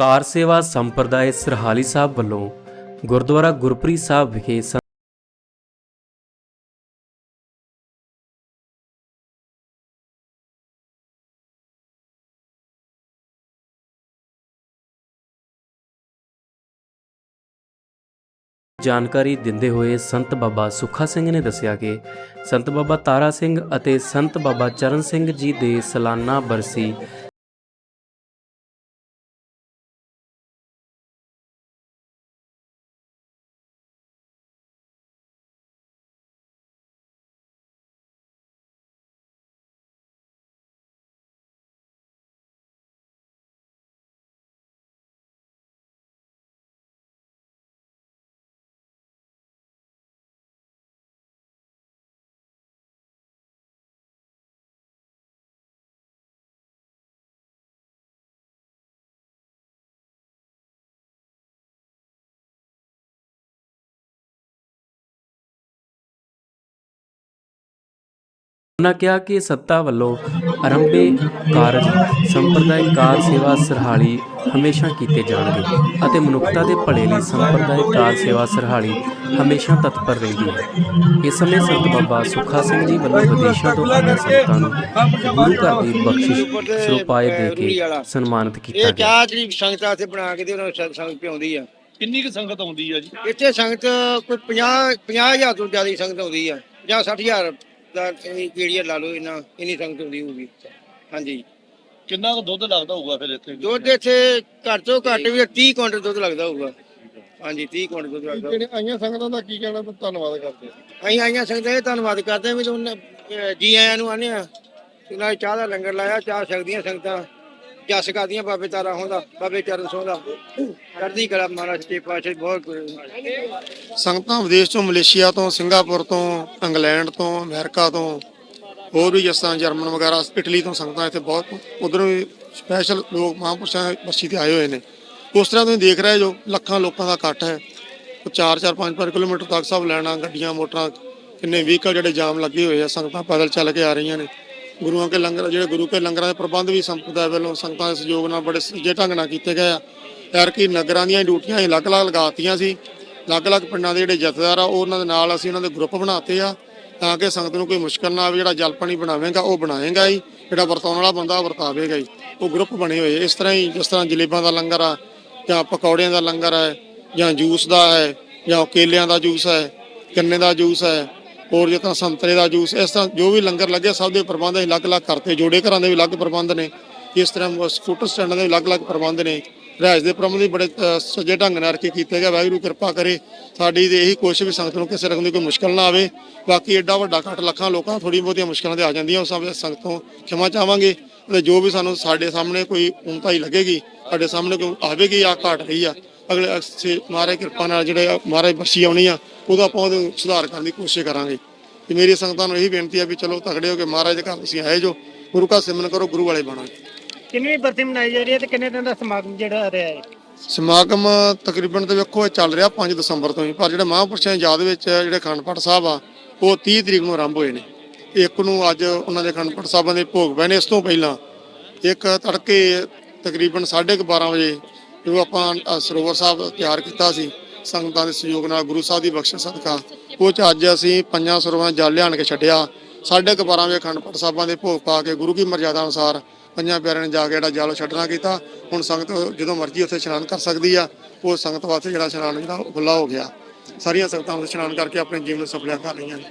ਕਾਰ ਸੇਵਾ ਸੰਪਰਦਾਇ ਸਰਹਾਲੀ ਸਾਹਿਬ ਵੱਲੋਂ ਗੁਰਦੁਆਰਾ ਗੁਰਪ੍ਰੀਤ ਸਾਹਿਬ ਵਿਖੇ ਜਾਣਕਾਰੀ ਦਿੰਦੇ ਹੋਏ ਸੰਤ ਬਾਬਾ ਸੁੱਖਾ ਸਿੰਘ ਨੇ ਦੱਸਿਆ ਕਿ ਸੰਤ ਬਾਬਾ ਤਾਰਾ ਸਿੰਘ ਅਤੇ ਸੰਤ ਬਾਬਾ ਚਰਨ ਸਿੰਘ ਜੀ ਦੇ ਸਾਲਾਨਾ ਬਰਸੀ ਉਹਨਾਂ ਕਿਹਾ ਕਿ ਸੱਤਾ ਵੱਲੋਂ ਆਰੰਭੇ ਕਾਰਜ ਸੰਪਰਦਾਇ ਕਾਰ ਸੇਵਾ ਸਰਹਾਲੀ ਹਮੇਸ਼ਾ ਕੀਤੇ ਜਾਣਗੇ ਅਤੇ ਮਨੁੱਖਤਾ ਦੇ ਭਲੇ ਲਈ ਸੰਪਰਦਾਇ ਕਾਰ ਸੇਵਾ ਸਰਹਾਲੀ ਹਮੇਸ਼ਾ ਤਤਪਰ ਰਹਿੰਦੀ ਹੈ। ਇਸ ਸਮੇਂ ਸੰਤ ਬਾਬਾ ਸੁੱਖਾ ਸਿੰਘ ਜੀ ਵੱਲੋਂ ਵਿਦੇਸ਼ਾਂ ਤੋਂ ਆਈਆਂ ਸੰਗਤਾਂ ਨੂੰ ਗੁਰੂ ਘਰ ਦੀ ਬਖਸ਼ਿਸ਼ ਸਰੂਪਾਏ ਦੇ ਕੇ ਸਨਮਾਨਿਤ ਕੀਤਾ ਇਹ ਗਿਆ। ਚਾਹ ਜਿਹੜੀ ਸੰਗਤ ਵਾਸਤੇ ਬਣਾ ਕੇ ਤੇ ਉਹਨਾਂ ਨੂੰ ਸ- ਸੰਗਤ ਪਿਆਉਂਦੀ ਆ। ਕਿੰਨੀ ਕੁ ਸੰਗਤ ਆਉਂਦੀ ਆ ਜੀ? ਇੱਥੇ ਸੰਗਤ ਕੋਈ 50 50000 ਤੋਂ ਜ਼ਿਆਦਾ ਸੰਗਤ ਆਉਂਦੀ ਆ ਜਾਂ 60000 ਦਾ ਜਿਹੜੀ ਲਾ ਲਓ ਇਹਨਾਂ ਇੰਨੀ ਸੰਗਤ ਆਉਂਦੀ ਹੋਊਗੀ। ਹਾਂਜੀ। ਕਿੰਨਾ ਕੁ ਦੁੱਧ ਲੱਗਦਾ ਹੋਊਗਾ ਫਿਰ ਇੱਥੇ? ਦੁੱਧ ਇੱਥੇ ਘੱਟ ਤੋਂ ਘੱਟ ਵੀ 30 ਕੁਇੰਟਲ ਦੁੱਧ ਲੱਗਦਾ ਹੋਊਗਾ। ਹਾਂਜੀ 30 ਕੁਇੰਟਲ ਦੁੱਧ ਲੱਗਦਾ। ਜਿਹੜੇ ਆਈਆਂ ਸੰਗਤਾਂ ਦਾ ਕੀ ਕਹਿਣਾ ਤੇ ਧੰਨਵਾਦ ਕਰਦੇ। ਅਸੀਂ ਆਈਆਂ ਸੰਗਤਾਂ ਇਹ ਧੰਨਵਾਦ ਕਰਦੇ ਹਾਂ ਵੀ ਤੁਹਾਨੂੰ ਜੀ ਆਇਆਂ ਨੂੰ ਆਨੇ ਆ। ਤੇ ਨਾਲ ਚਾਹ ਦਾ ਲੰਗਰ ਲਾਇਆ ਚਾਹ ਸਕਦੀਆਂ ਸੰਗਤਾਂ। ਜਸ ਕਰਦੀਆਂ ਬਾਬੇ ਤਾਰਾ ਹੁੰਦਾ, ਬਾਬੇ ਚਰਨ ਸੋਹਦਾ ਕਰਦੀ ਕਲਾ ਮਹਾਰਾਜ ਤੇ ਪਾਸ਼ੇ ਬਹੁਤ ਸੰਗਤਾਂ ਵਿਦੇਸ਼ ਤੋਂ, ਮਲੇਸ਼ੀਆ ਤੋਂ, ਸਿੰਗਾਪੁਰ ਤੋਂ, ਇੰਗਲੈਂਡ ਤੋਂ, ਅਮਰੀਕਾ ਤੋਂ, ਹੋਰ ਵੀ ਜਿਸ ਤਰ੍ਹਾਂ ਜਰਮਨ ਵਗੈਰਾ, ਇਟਲੀ ਤੋਂ ਸੰਗਤਾਂ ਇੱਥੇ ਬਹੁਤ, ਉਧਰੋਂ ਵੀ ਸਪੈਸ਼ਲ ਲੋਕ ਮਹਾਂਪੁਰਸ਼ਾਂ ਦੀ ਤੇ ਆਏ ਹੋਏ ਨੇ। ਉਸ ਤਰ੍ਹਾਂ ਤੁਸੀਂ ਦੇਖ ਰਹੇ ਜੋ ਲੱਖਾਂ ਲੋਕਾਂ ਦਾ ਇਕੱਠ ਹੈ। 4-4 5-5 ਕਿਲੋਮੀਟਰ ਤੱਕ ਸਭ ਲੈਣਾ, ਗੱਡੀਆਂ, ਮੋਟਰਾਂ, ਕਿੰਨੇ ਵਹੀਕਲ ਜਿਹੜੇ ਜਾਮ ਲੱਗੇ ਹੋਏ ਆ, ਸੰਗਤਾਂ ਪੈਦਲ ਚੱਲ ਕੇ ਆ ਰਹੀਆਂ ਨੇ। ਗੁਰੂਆਂ ਕੇ ਲੰਗਰ, ਜਿਹੜੇ ਗੁਰੂ ਕੇ ਲੰਗਰਾਂ ਦੇ ਪ੍ਰਬੰਧ ਵੀ ਸੰਪਰਦਾਇ ਵੱਲੋਂ ਸੰਗਤਾਂ ਦੇ ਸਹਿਯੋਗ ਨਾਲ ਬੜੇ ਸੁਚੱਜੇ ਢੰਗ ਨਾਲ ਕੀਤੇ ਗਏ ਆ। ਯਾਰ ਕਿ ਨਗਰਾਂ ਦੀਆਂ ਡਿਊਟੀਆਂ ਅਸੀਂ ਅਲੱਗ-ਅਲੱਗ ਲਗਾਤੀਆਂ ਸੀ। ਅਲੱਗ-ਅਲੱਗ ਪਿੰਡਾਂ ਦੇ ਜਿਹੜੇ ਜਥੇਦਾਰ ਆ, ਉਹਨਾਂ ਦੇ ਨਾਲ ਅਸੀਂ ਉਹਨਾਂ ਦੇ ਗਰੁੱਪ ਬਣਾਤੇ ਆ, ਤਾਂ ਕਿ ਸੰਗਤ ਨੂੰ ਕੋਈ ਮੁਸ਼ਕਲ ਨਾ ਆਵੇ, ਜਿਹੜਾ ਜਲ ਪਾਣੀ ਬਣਾਵੇਗਾ, ਉਹ ਬਣਾਏਗਾ ਹੀ, ਜਿਹੜਾ ਵਰਤਾਉਣ ਵਾਲਾ ਬੰਦਾ ਉਹ ਵਰਤਾਵੇਗਾ ਹੀ। ਉਹ ਗਰੁੱਪ ਬਣੇ ਹੋਏ ਇਸ ਤਰ੍ਹਾਂ ਹੀ, ਜਿਸ ਤਰ੍ਹਾਂ ਜਲੇਬਾਂ ਦਾ ਲੰਗਰ ਆ, ਜਾਂ ਪਕੌੜਿਆਂ ਦਾ ਲੰਗਰ ਹੈ, ਜਾਂ ਜੂਸ ਦਾ ਹੈ, ਜਾਂ ਕੇਲਿਆਂ ਦਾ ਜੂਸ ਹੈ, ਗੰਨੇ ਦਾ ਜੂਸ ਹੈ ਹੋਰ ਜਿਸ ਤਰ੍ਹਾਂ ਸੰਤਰੇ ਦਾ ਜੂਸ, ਇਸ ਤਰ੍ਹਾਂ ਜੋ ਵੀ ਲੰਗਰ ਲੱਗੇ ਸਭ ਦੇ ਪ੍ਰਬੰਧ ਅਸੀਂ ਅਲੱਗ-ਅਲੱਗ ਕਰਤੇ। ਜੋੜੇ ਘਰਾਂ ਦੇ ਵੀ ਅਲੱਗ ਪ੍ਰਬੰਧ ਨੇ, ਇਸ ਤਰ੍ਹਾਂ ਸਕੂਟਰ ਸਟੈਂਡਾਂ ਦੇ ਵੀ ਅਲੱਗ-ਅਲੱਗ ਪ੍ਰਬੰਧ ਨੇ। ਰਿਹਾਇਸ਼ ਦੇ ਪ੍ਰਬੰਧ ਵੀ ਬੜੇ ਸੱਜੇ ਢੰਗ ਨਾਲ ਰੱਖੇ ਕੀਤੇ ਗਏ। ਵਾਹਿਗੁਰੂ ਕਿਰਪਾ ਕਰੇ, ਸਾਡੀ ਤੇ ਇਹੀ ਕੋਸ਼ਿਸ਼ ਵੀ ਸੰਗਤ ਨੂੰ ਕਿਸੇ ਰਕਮ ਦੀ ਕੋਈ ਮੁਸ਼ਕਲ ਨਾ ਆਵੇ। ਬਾਕੀ ਐਡਾ ਵੱਡਾ ਇਕੱਠ ਲੱਖਾਂ ਲੋਕਾਂ ਥੋੜੀ ਬਹੁਤੀਆਂ ਮੁਸ਼ਕਲਾਂ ਤੇ ਆ ਜਾਂਦੀਆਂ ਉਸ ਸਭ ਸੰਗਤ ਤੋਂ ਖਿਮਾ ਚਾਹਾਂਗੇ। ਤੇ ਜੋ ਵੀ ਸਾਨੂੰ ਸਾਡੇ ਸਾਹਮਣੇ ਕੋਈ ਉਮਤਾਈ ਲੱਗੇਗੀ, ਸਾਡੇ ਸਾਹਮਣੇ ਕੋਈ ਆਵੇਗੀ ਆ ਘਾਟ ਰਹੀ ਆ। ਅਗਲੇ ਅਕਸੇ ਮਹਾਰਾਜ ਕਿਰਪਾ ਨਾਲ ਜਿਹੜੇ ਮਹਾਰਾਜ ਬਖਸ਼ੀ ਆਉਣੀ ਆ। ਉਹਦਾ ਆਪਾਂ ਉਹਦੇ ਸੁਧਾਰ ਕਰਨ ਦੀ ਕੋਸ਼ਿਸ਼ ਕਰਾਂਗੇ। ਤੇ ਮੇਰੀ ਸੰਗਤਾਂ ਨੂੰ ਇਹੀ ਬੇਨਤੀ ਆ ਵੀ ਚਲੋ ਤਗੜੇ ਹੋ ਕੇ ਮਹਾਰਾਜ ਦੇ ਘਰ ਤੁਸੀਂ ਆਏ ਜੋ ਗੁਰੂ ਕਾ ਸਿਮਰਨ ਕਰੋ ਗੁਰੂ ਵਾਲੇ ਬਣੋ। ਕਿੰਨੀ ਬਰਸੀ ਮਨਾਈ ਜਾ ਰਹੀ ਹੈ ਤੇ ਕਿੰਨੇ ਦਿਨ ਦਾ ਸਮਾਗਮ ਜਿਹੜਾ ਰਿਹਾ ਹੈ? ਸਮਾਗਮ ਤਕਰੀਬਨ ਤੇ ਵੇਖੋ ਇਹ ਚੱਲ ਰਿਹਾ 5 ਦਸੰਬਰ ਤੋਂ ਹੀ ਪਰ ਜਿਹੜੇ ਮਹਾਂਪੁਰਸ਼ਾਂ ਦੀ ਯਾਦ ਵਿੱਚ ਜਿਹੜੇ ਅਖੰਡ ਪਾਠ ਸਾਹਿਬ ਆ ਉਹ 30 ਤਰੀਕ ਨੂੰ ਆਰੰਭ ਹੋਏ ਨੇ। ਇੱਕ ਨੂੰ ਅੱਜ ਉਹਨਾਂ ਦੇ ਅਖੰਡ ਪਾਠ ਸਾਹਿਬਾਂ ਦੇ ਭੋਗ ਨੇ ਇਸ ਤੋਂ ਪਹਿਲਾਂ ਇੱਕ ਤੜਕੇ ਤਕਰੀਬਨ 12:30 ਵਜੇ ਜੋ ਆਪਾਂ ਸਰੋਵਰ ਸਾਹਿਬ ਤਿਆਰ ਕੀਤਾ ਸੀ ਸੰਗਤਾਂ ਦੇ ਸਹਿਯੋਗ ਨਾਲ ਗੁਰੂ ਸਾਹਿਬ ਦੀ ਬਖਸ਼ਿਸ਼ ਸਦਕਾ ਉਹ ਚ ਅੱਜ ਅਸੀਂ ਪੰਜਾਂ ਸਰੋਵਰਾਂ 'ਚ ਜਲ ਲਿਆਣ ਕੇ ਛੱਡਿਆ। 12:30 ਵਜੇ ਅਖੰਡ ਪਾਠ ਸਾਹਿਬਾਂ ਦੇ ਭੋਗ ਪਾ ਕੇ ਗੁਰੂ ਕੀ ਮਰਜ਼ਾਦਾ ਅਨੁਸਾਰ ਪੰਜਾਂ ਪਿਆਰਿਆਂ ਨੇ ਜਾ ਕੇ ਜਿਹੜਾ ਜਲ ਛੱਡਣਾ ਕੀਤਾ। ਹੁਣ ਸੰਗਤ ਜਦੋਂ ਮਰਜ਼ੀ ਉੱਥੇ ਇਸ਼ਨਾਨ ਕਰ ਸਕਦੀ ਆ, ਉਹ ਸੰਗਤ ਵਾਸਤੇ ਜਿਹੜਾ ਇਸ਼ਨਾਨ ਜਿਹੜਾ ਉਹ ਖੁੱਲਾ ਹੋ ਗਿਆ। ਸਾਰੀਆਂ ਸੰਗਤਾਂ ਉੱਥੇ ਇਸ਼ਨਾਨ ਕਰਕੇ ਆਪਣੇ ਜੀਵਨ ਨੂੰ ਸਫਲਿਆ ਕਰ ਰਹੀਆਂ ਨੇ।